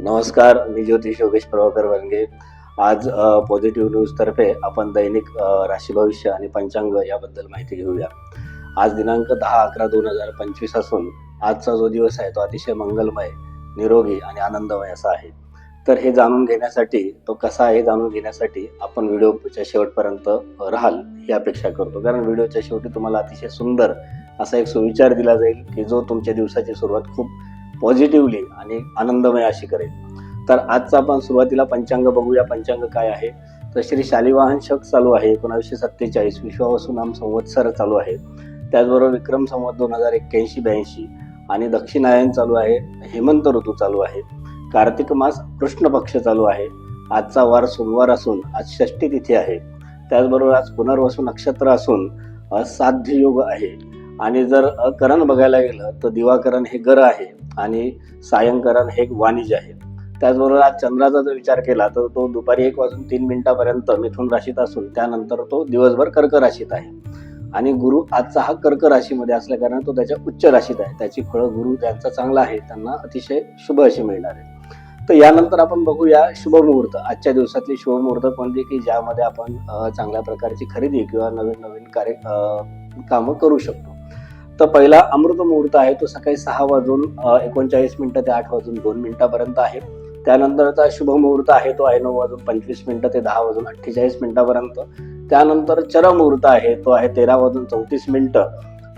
नमस्कार मी ज्योतिष योगेश प्रभाकर वनगे. आज पॉझिटिव्ह न्यूज तर्फे आपण दैनिक राशी भविष्य आणि पंचांग याबद्दल माहिती घेऊया. आज दिनांक दहा अकरा दोन हजार पंचवीस असून आजचा जो दिवस आहे तो अतिशय मंगलमय निरोगी आणि आनंदमय असा आहे. तर हे जाणून घेण्यासाठी तो कसा आहे हे जाणून घेण्यासाठी आपण व्हिडिओच्या शेवटपर्यंत राहाल ही अपेक्षा करतो. कारण व्हिडिओच्या शेवटी तुम्हाला अतिशय सुंदर असा एक सुविचार दिला जाईल की जो तुमच्या दिवसाची सुरुवात खूप पॉझिटिव्हली आणि आनंदमय अशी करेल. तर आजचा आपण सुरुवातीला पंचांग बघूया. पंचांग काय आहे? तर श्री शालिवाहन शक चालू आहे. एकोणावीसशे सत्तेचाळीस. विश्वावसू नाम संवत्सर चालू आहे. त्याचबरोबर विक्रम संवत दोन हजार एक्क्याऐंशी ब्याऐंशी आणि दक्षिणायन चालू आहे. हेमंत ऋतू चालू आहे. कार्तिक मास कृष्ण पक्ष चालू आहे. आजचा वार सोमवार असून आज षष्ठी तिथी आहे. त्याचबरोबर आज पुनर्वसू नक्षत्र असून साध्य योग आहे. आणि जर करण बघायला गेलं तर दिवाकरण हे गर आहे. आणि सायंकरण हे एक वाणिज्य आहे. त्याचबरोबर आज चंद्राचा जर विचार केला तर तो दुपारी एक वाजून तीन मिनिटापर्यंत मिथुन राशीत असून त्यानंतर तो दिवसभर कर्क राशीत आहे. आणि गुरु आजचा हा कर्क राशीमध्ये असल्याकारणाने तो त्याच्या उच्च राशीत आहे. त्याची फळं गुरु ज्यांचा चांगला आहे त्यांना अतिशय शुभ अशी मिळणार आहे. तर यानंतर आपण बघूया शुभमुहूर्त आजच्या दिवसातले शुभमुहूर्त कोणते की ज्यामध्ये आपण चांगल्या प्रकारची खरेदी किंवा नवीन नवीन कार्य कामं करू शकतो. तर पहिला अमृत मुहूर्त आहे तो सकाळी सहा वाजून एकोणचाळीस मिनिटं ते आठ वाजून दोन मिनिटापर्यंत आहे. त्यानंतरचा शुभ मुहूर्त आहे तो आहे नऊ वाजून पंचवीस मिनिटं ते दहा वाजून अठ्ठेचाळीस मिनिटापर्यंत. त्यानंतर चरम मुहूर्त आहे तो आहे तेरा वाजून चौतीस मिनिटं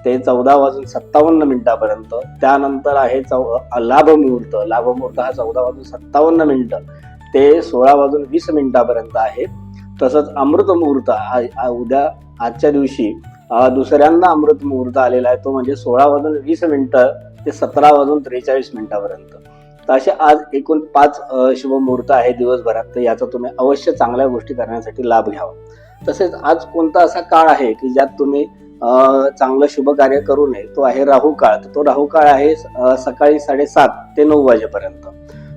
ते चौदा वाजून सत्तावन्न मिनिटापर्यंत. त्यानंतर आहे चौ लाभ मुहूर्त लाभ मुहूर्त हा चौदा वाजून सत्तावन्न मिनिटं ते सोळा वाजून वीस मिनिटापर्यंत आहे. तसंच अमृत मुहूर्त उद्या आजच्या दिवशी दुसऱ्यांदा अमृत मुहूर्त आलेला आहे. तो म्हणजे सोळा वाजून वीस मिनिटं ते सतरा वाजून त्रेचाळीस मिनिटापर्यंत. तर असे आज एकूण पाच शुभमुहूर्त आहे दिवसभरात. तर याचा तुम्ही अवश्य चांगल्या गोष्टी करण्यासाठी लाभ घ्यावा. तसेच आज कोणता असा काळ आहे की ज्यात तुम्ही चांगलं शुभ कार्य करू नये? तो आहे राहू काळ. तर तो राहू काळ आहे सकाळी साडेसात ते नऊ वाजेपर्यंत.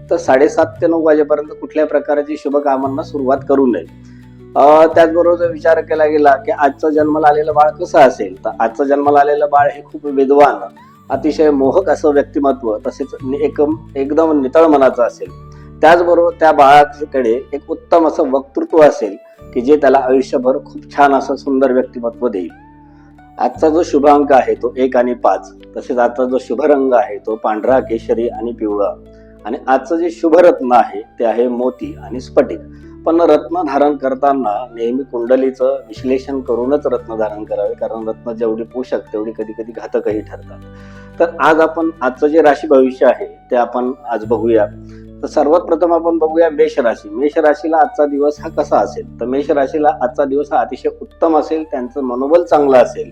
तर साडेसात ते नऊ वाजेपर्यंत कुठल्या प्रकारची शुभ कामांना सुरुवात करू नये? त्याचबरोबर विचार केला गेला की आजचा जन्माला आलेलं बाळ कसं असेल? तर आजचं जन्माला आलेलं बाळ हे खूप विद्वान अतिशय मोहक असं व्यक्तिमत्व तसेच एक एकम एकदम नितळ मनाचं असेल. त्याचबरोबर त्या बाळाकडे एक उत्तम असं वक्तृत्व असेल की जे त्याला आयुष्यभर खूप छान असं सुंदर व्यक्तिमत्व देईल. आजचा जो शुभ अंक आहे तो एक आणि पाच तसेच आजचा जो शुभ रंग आहे तो पांढरा केशरी आणि पिवळा. आणि आजचं जे शुभरत्न आहे ते आहे मोती आणि स्फटिक. पण रत्न धारण करताना नेहमी कुंडलीचं विश्लेषण करूनच रत्न धारण करावे कारण रत्न जेवढी पोषक तेवढी कधी कधी घातकही ठरतात. तर आज आपण आजचं जे राशी भविष्य आहे ते आपण आज बघूया. तर सर्वात प्रथम आपण बघूया मेष राशी. मेष राशीला आजचा दिवस हा कसा असेल? तर मेष राशीला आजचा दिवस हा अतिशय उत्तम असेल त्यांचं मनोबल चांगलं असेल.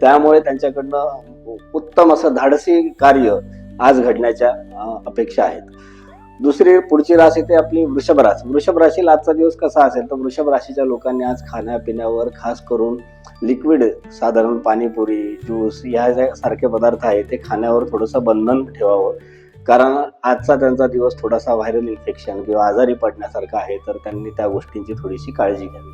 त्यामुळे त्यांच्याकडनं उत्तम असं धाडसी कार्य आज घडण्याच्या अपेक्षा आहेत. दुसरी पुढची राशी ते आपली वृषभ राशी. वृषभ राशीला आजचा दिवस कसा असेल? तर वृषभ राशीच्या लोकांनी आज खाण्यापिण्यावर खास करून लिक्विड साधारण पाणीपुरी ज्यूस ह्या ज्या सारखे पदार्थ आहे ते खाण्यावर थोडंसं बंधन ठेवावं. कारण आजचा त्यांचा दिवस थोडासा व्हायरल इन्फेक्शन किंवा आजारी पडण्यासारखा आहे तर त्यांनी त्या गोष्टींची थोडीशी काळजी घ्यावी.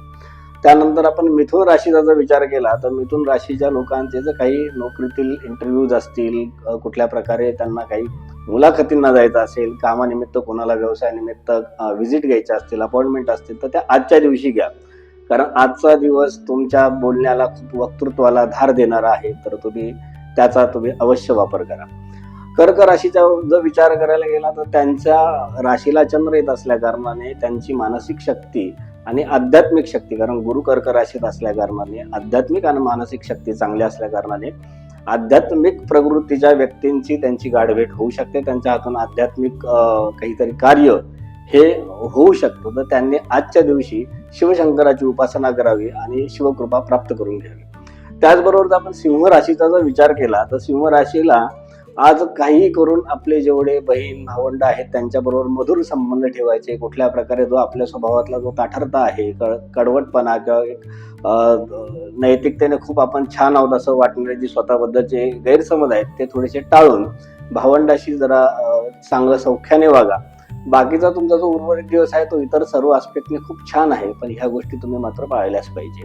त्यानंतर आपण मिथुन राशीचा जर विचार केला तर मिथुन राशीच्या लोकांचे जर काही नोकरीतील इंटरव्ह्यूज असतील कुठल्या प्रकारे त्यांना काही मुलाखतींना जायचं असेल कामानिमित्त कोणाला व्यवसायानिमित्त व्हिजिट घ्यायच्या असतील अपॉइंटमेंट असतील तर त्या आजच्या दिवशी घ्या. कारण आजचा दिवस तुमच्या बोलण्याला खूप वक्तृत्वाला धार देणारा आहे तर तुम्ही त्याचा तुम्ही अवश्य वापर करा. कर्क राशीचा जर विचार करायला गेला तर त्यांच्या राशीला चंद्र येत असल्या कारणाने त्यांची मानसिक शक्ती आणि आध्यात्मिक शक्ती कारण गुरु कर्क राशीत असल्या कारणाने आध्यात्मिक आणि मानसिक शक्ती चांगली असल्या कारणाने आध्यात्मिक प्रवृत्तीच्या व्यक्तींची त्यांची गाठभेट होऊ शकते. त्यांच्या हातून आध्यात्मिक काहीतरी कार्य हे होऊ शकतं. तर त्यांनी आजच्या दिवशी शिवशंकराची उपासना करावी आणि शिवकृपा प्राप्त करून घ्यावी. त्याचबरोबर जर आपण सिंह राशीचा जर विचार केला तर सिंह राशीला आज काही करून आपले जेवढे बहीण भावंड आहेत त्यांच्याबरोबर मधुर संबंध ठेवायचे कुठल्या प्रकारे जो आपल्या स्वभावातला जो ताठरता आहे कड कडवटपणा किंवा एक नैतिकतेने खूप आपण छान आहोत असं वाटणारे जे स्वतःबद्दलचे गैरसमज आहेत ते थोडेसे टाळून भावंडाशी जरा चांगलं सौख्याने वागा. बाकीचा तुमचा जो उर्वरित दिवस आहे तो इतर सर्व आस्पेक्टने खूप छान आहे पण ह्या गोष्टी तुम्ही मात्र पाळल्याच पाहिजे.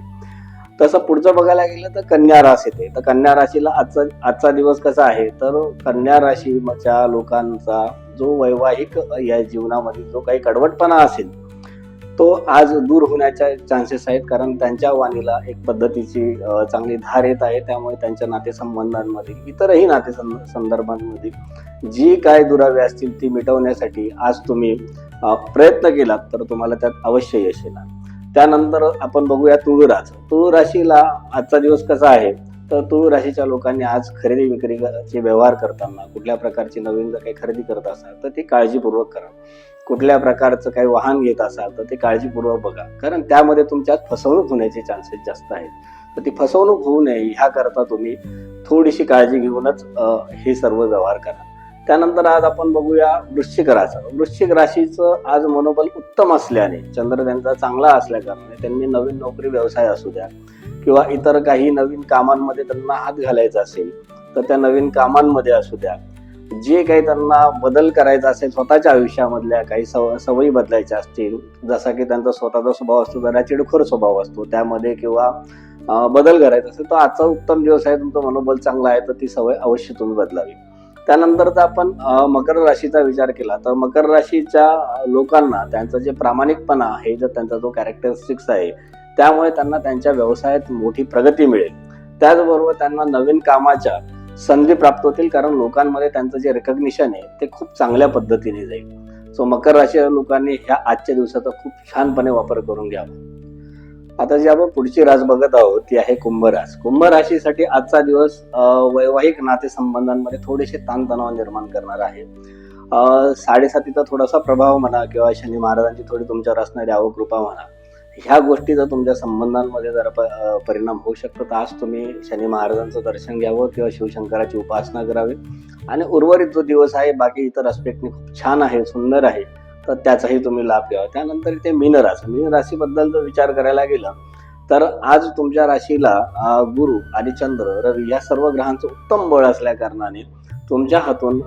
तसं पुढचं बघायला गेलं तर कन्या रास येते. तर कन्या राशीला आजचा आजचा दिवस कसा आहे? तर कन्या राशीच्या लोकांचा जो वैवाहिक या जीवनामध्ये जो काही कडवटपणा असेल तो आज दूर होण्याच्या चान्सेस आहेत. कारण त्यांच्या वाणीला एक पद्धतीची चांगली धार येत आहे. त्यामुळे त्यांच्या नातेसंबंधांमध्ये इतरही नातेसं संदर्भांमध्ये जी काय दुरावे असतील ती मिटवण्यासाठी आज तुम्ही प्रयत्न केलात तर तुम्हाला त्यात अवश्य यश येणार. त्यानंतर आपण बघूया तुळू रास तुळू राशीला आजचा दिवस कसा आहे? तर तुळू राशीच्या लोकांनी आज खरेदी विक्रीचे व्यवहार करताना कुठल्या प्रकारची नवीन जर काही खरेदी करत असाल तर ती काळजीपूर्वक करा. कुठल्या प्रकारचं काही वाहन घेत असाल तर ते काळजीपूर्वक बघा. कारण त्यामध्ये तुमच्यात फसवणूक होण्याचे चान्सेस जास्त आहेत. तर ती फसवणूक होऊ नये ह्याकरता तुम्ही थोडीशी काळजी घेऊनच हे सर्व व्यवहार करा. त्यानंतर आज आपण बघूया वृश्चिक राशी. वृश्चिक राशीचं आज मनोबल उत्तम असल्याने चंद्र त्यांचा चांगला असल्याकारणाने त्यांनी नवीन नोकरी व्यवसाय असू द्या किंवा इतर काही नवीन कामांमध्ये त्यांना हात घालायचा असेल तर त्या नवीन कामांमध्ये असू द्या. जे काही त्यांना बदल करायचा असेल स्वतःच्या आयुष्यामधल्या काही सव सवयी बदलायच्या असतील जसा की त्यांचा स्वतःचा स्वभाव असतो जरा चिडखोर स्वभाव असतो त्यामध्ये किंवा बदल करायचा असेल तर आजचा उत्तम दिवस आहे तुमचं मनोबल चांगलं आहे तर ती सवय अवश्य तुम्ही बदलावी. त्यानंतर जर आपण मकर राशीचा विचार केला. तर मकर राशीच्या लोकांना त्यांचं जे प्रामाणिकपणा आहे जर त्यांचा जो कॅरेक्टरिस्टिक्स आहे त्यामुळे त्यांना त्यांच्या व्यवसायात मोठी प्रगती मिळेल. त्याचबरोबर त्यांना नवीन कामाच्या संधी प्राप्त होतील कारण लोकांमध्ये त्यांचं जे रेकग्निशन आहे ते खूप चांगल्या पद्धतीने जाईल. सो मकर राशीच्या लोकांनी ह्या आजच्या दिवसाचा खूप छानपणे वापर करून घ्यावा. आता जी आपण पुढची रास बघत आहोत ती आहे कुंभ कुंभराशीसाठी कुंभ राशीसाठी आजचा दिवस वैवाहिक नातेसंबंधांमध्ये थोडेसे ताणतणाव निर्माण करणार आहे. साडेसातीचा थोडासा प्रभाव म्हणा किंवा शनी महाराजांची थोडी तुमच्यावर असणारी आवकृपा म्हणा ह्या गोष्टीचा तुमच्या संबंधांमध्ये जर प- परिणाम होऊ शकतो तर आज तुम्ही शनी महाराजांचं दर्शन घ्यावं किंवा शिवशंकराची उपासना करावी. आणि उर्वरित जो दिवस आहे बाकी इतर आस्पेक्टने खूप छान आहे सुंदर आहे. तर त्याचाही तुम्ही लाभ घ्यावा. त्यानंतर इथे मीनराशी मीनराशीबद्दल राशीबद्दल जर विचार करायला गेला तर आज तुमच्या राशीला गुरु आणि चंद्र रवी या सर्व ग्रहांचं उत्तम बळ असल्या कारणाने तुमच्या हातून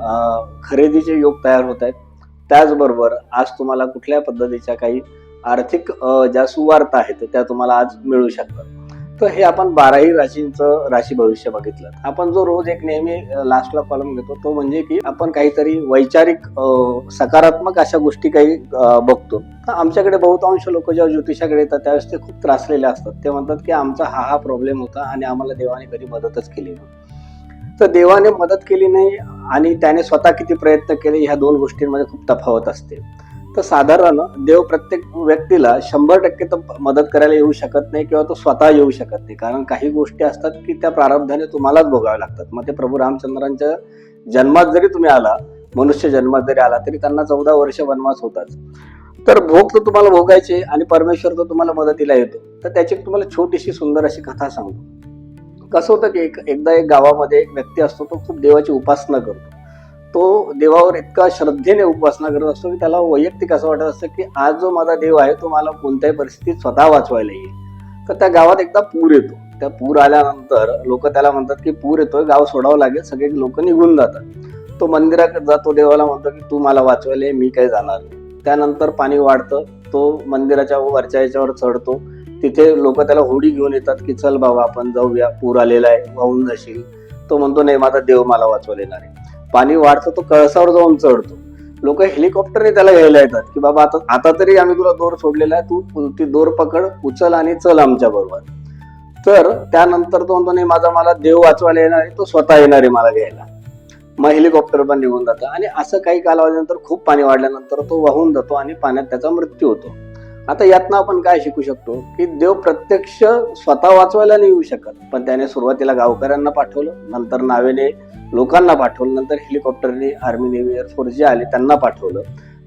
खरेदीचे योग तयार होत आहेत. त्याचबरोबर आज तुम्हाला कुठल्या पद्धतीच्या काही आर्थिक ज्या सुवार्ता आहेत त्या तुम्हाला आज मिळू शकतात. तर हे आपण बाराही राशींचं राशी भविष्य बघितलं. आपण जो रोज एक नेहमी लास्टला कॉलम घेतो तो म्हणजे की आपण काहीतरी वैचारिक सकारात्मक अशा गोष्टी काही बघतो. तर आमच्याकडे बहुतांश लोक जेव्हा ज्योतिषाकडे येतात त्यावेळेस ते खूप त्रासलेले असतात. ते म्हणतात की आमचा हा हा प्रॉब्लेम होता आणि आम्हाला देवाने कधी मदतच केली नाही. तर देवाने मदत केली नाही आणि त्याने स्वतः किती प्रयत्न केले ह्या दोन गोष्टींमध्ये खूप तफावत असते. तर साधारण देव प्रत्येक व्यक्तीला शंभर टक्के तर मदत करायला येऊ शकत नाही किंवा तो स्वतः येऊ शकत नाही. कारण काही गोष्टी असतात की त्या प्रारब्धाने तुम्हालाच भोगाव्या लागतात. मग ते प्रभू रामचंद्रांच्या जन्मात जरी तुम्ही आला मनुष्य जन्मात जरी आला तरी त्यांना चौदा वर्ष वनवास होताच. तर भोग तर तुम्हाला भोगायचे आणि परमेश्वर तर तुम्हाला मदतीला येतो. तर त्याची तुम्हाला छोटीशी सुंदर अशी कथा सांगतो. कसं होतं की एक एकदा एक गावामध्ये एक व्यक्ती असतो तो खूप देवाची उपासना करतो. तो देवावर इतका श्रद्धेने उपासना करत असतो की त्याला वैयक्तिक असं वाटत असतं की आज जो माझा देव आहे तो मला कोणत्याही परिस्थितीत स्वतः वाचवायला येईल. तर त्या गावात एकदा पूर येतो. त्या पूर आल्यानंतर लोक त्याला म्हणतात की पूर येतोय गाव सोडावं लागेल सगळे लोक निघून जातात. तो मंदिरात जातो देवाला म्हणतो की तू मला वाचवायला ये, मी काही जाणार नाही. त्यानंतर पाणी वाढतं तो मंदिराच्या वरच्या याच्यावर चढतो. तिथे लोक त्याला होडी घेऊन येतात की चल बाबा आपण जाऊया पूर आलेला आहे वाहून जाशील. तो म्हणतो नाही माझा देव मला वाचवलेला येणार आहे. पाणी वाढतं तो कळसावर जाऊन चढतो. लोक हेलिकॉप्टरने त्याला घ्यायला येतात की बाबा आता आता तरी आम्ही तुला दोर सोडलेला आहे तू ती दोर पकड उचल आणि चल आमच्या बरोबर. तर त्यानंतर तो म्हणतो नाही माझा मला देव वाचवायला येणार आहे तो स्वतः येणार आहे मला घ्यायला. मग हेलिकॉप्टर पण निघून जातं आणि असं काही कालावधीनंतर खूप पाणी वाढल्यानंतर तो वाहून जातो आणि पाण्यात त्याचा मृत्यू होतो. आता यातनं आपण काय शिकू शकतो की देव प्रत्यक्ष स्वतः वाचवायला नाही येऊ शकत. पण त्याने सुरुवातीला गावकऱ्यांना पाठवलं नंतर नावेने लोकांना पाठवलं. नंतर हेलिकॉप्टरने आर्मी नेव्ही एअरफोर्स जे आले त्यांना पाठवलं.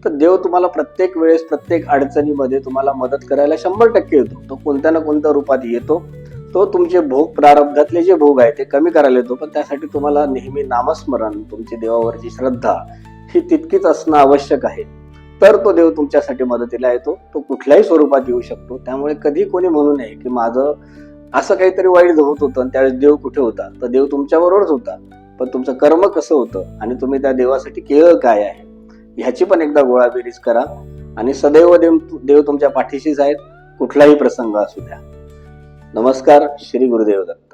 तर देव तुम्हाला प्रत्येक वेळेस प्रत्येक अडचणीमध्ये तुम्हाला मदत करायला शंभर टक्के येतो. तो कोणत्या ना कोणत्या रूपात येतो तो तुमचे भोग प्रारब्धातले जे भोग आहे ते कमी करायला येतो. पण त्यासाठी तुम्हाला नेहमी नामस्मरण तुमची देवावरची श्रद्धा ही तितकीच असणं आवश्यक आहे. तर तो देव तुमच्यासाठी मदतीला येतो. तो कुठल्याही स्वरूपात येऊ शकतो. त्यामुळे कधी कोणी म्हणू नये की माझं असं काहीतरी वाईट होत होतं आणि त्यावेळेस देव कुठे होता? तर देव तुमच्याबरोबरच होता. पण तुमचं कर्म कसं होतं आणि तुम्ही त्या देवासाठी केळं काय आहे ह्याची पण एकदा गोळाबेरीज करा. आणि सदैव देव देव तुमच्या पाठीशीच आहेत कुठलाही प्रसंग असू द्या. नमस्कार श्री गुरुदेव दत्त.